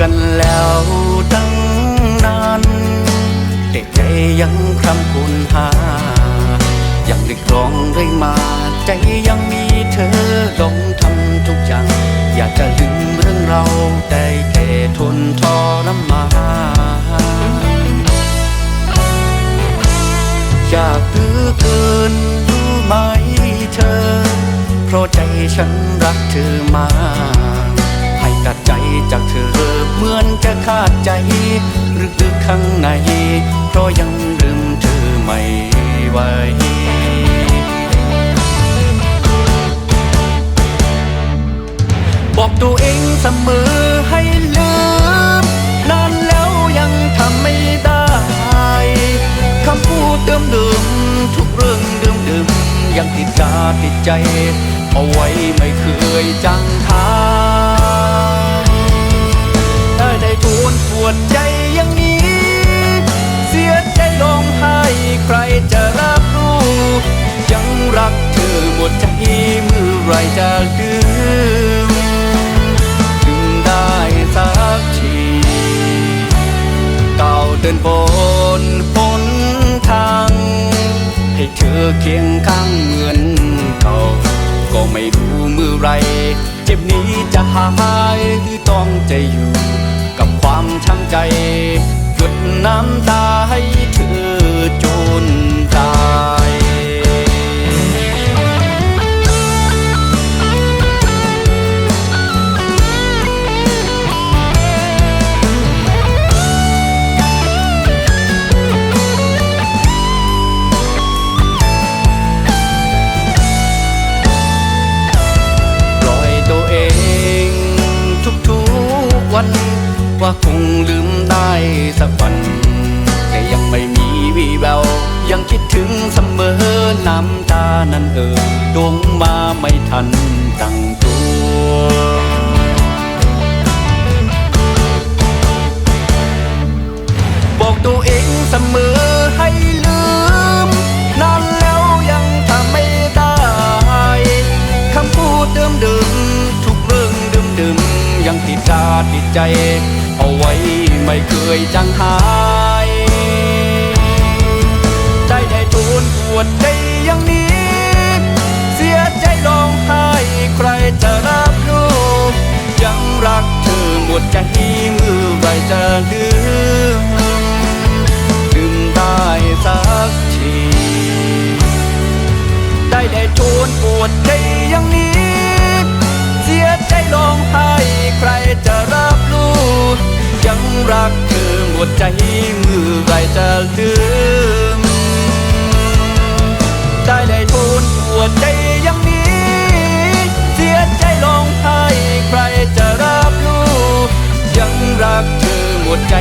กันแล้วตั้งนานแต่ใจยังคร่ำคุณหา ยังเรียกร้องเรื่อยมา ใจยังมีเธอลงทำทุกอย่าง อยากจะลืมเรื่องเราได้แค่ทนทรมานอยากเหลือเกินรู้ไหมเธอ เพราะใจฉันรักเธอมา เหมือนจะขาดใจลึกๆข้างใน เพราะยังลืมเธอไม่ไหวบอกตัวเองเสมอให้ลืม นานแล้วยังทำไม่ได้คำพูดเดิมเดิมๆทุกเรื่องเดิมเดิมๆยังติดตาติดใจ เอาไว้ไม่เคยจาง อเคียงข้างเหมือนเก่า ก็ไม่รู้เมื่อไร เจ็บนี้จะหายหรือต้องใจอยู่ กับความช้ำใจหยดน้ำตาให้ ว่าคงลืมได้สักวัน แต่ยังไม่มีวี่แวว ยังคิดถึงเสมอน้ำตานั้นเอ่ยดวงมาไม่ทันตั้งตัวบอกตัวเองเสมอให้ลืม นานแล้วยังทำไม่ได้คำพูดเดิมๆทุกเรื่องเดิมๆยังติดตาติดใจ เอาไว้ไม่เคยจางหายใจได้ทวนปวดใจอย่างนี้ เสียใจร้องไห้ใครจะรับรู้ ยังรักเธอหมดใจเมื่อไรจะลืมลืมได้สักทีได้ได้ทวนปวดใจอย่างนี้ เสียใจร้องไห้ใครจะ ใจมือไรจะลืม ได้ได้ทูลหัวใจยังนี้ เสียใจลงให้ใครจะรับรู้ ยังรักเธอหมดใจ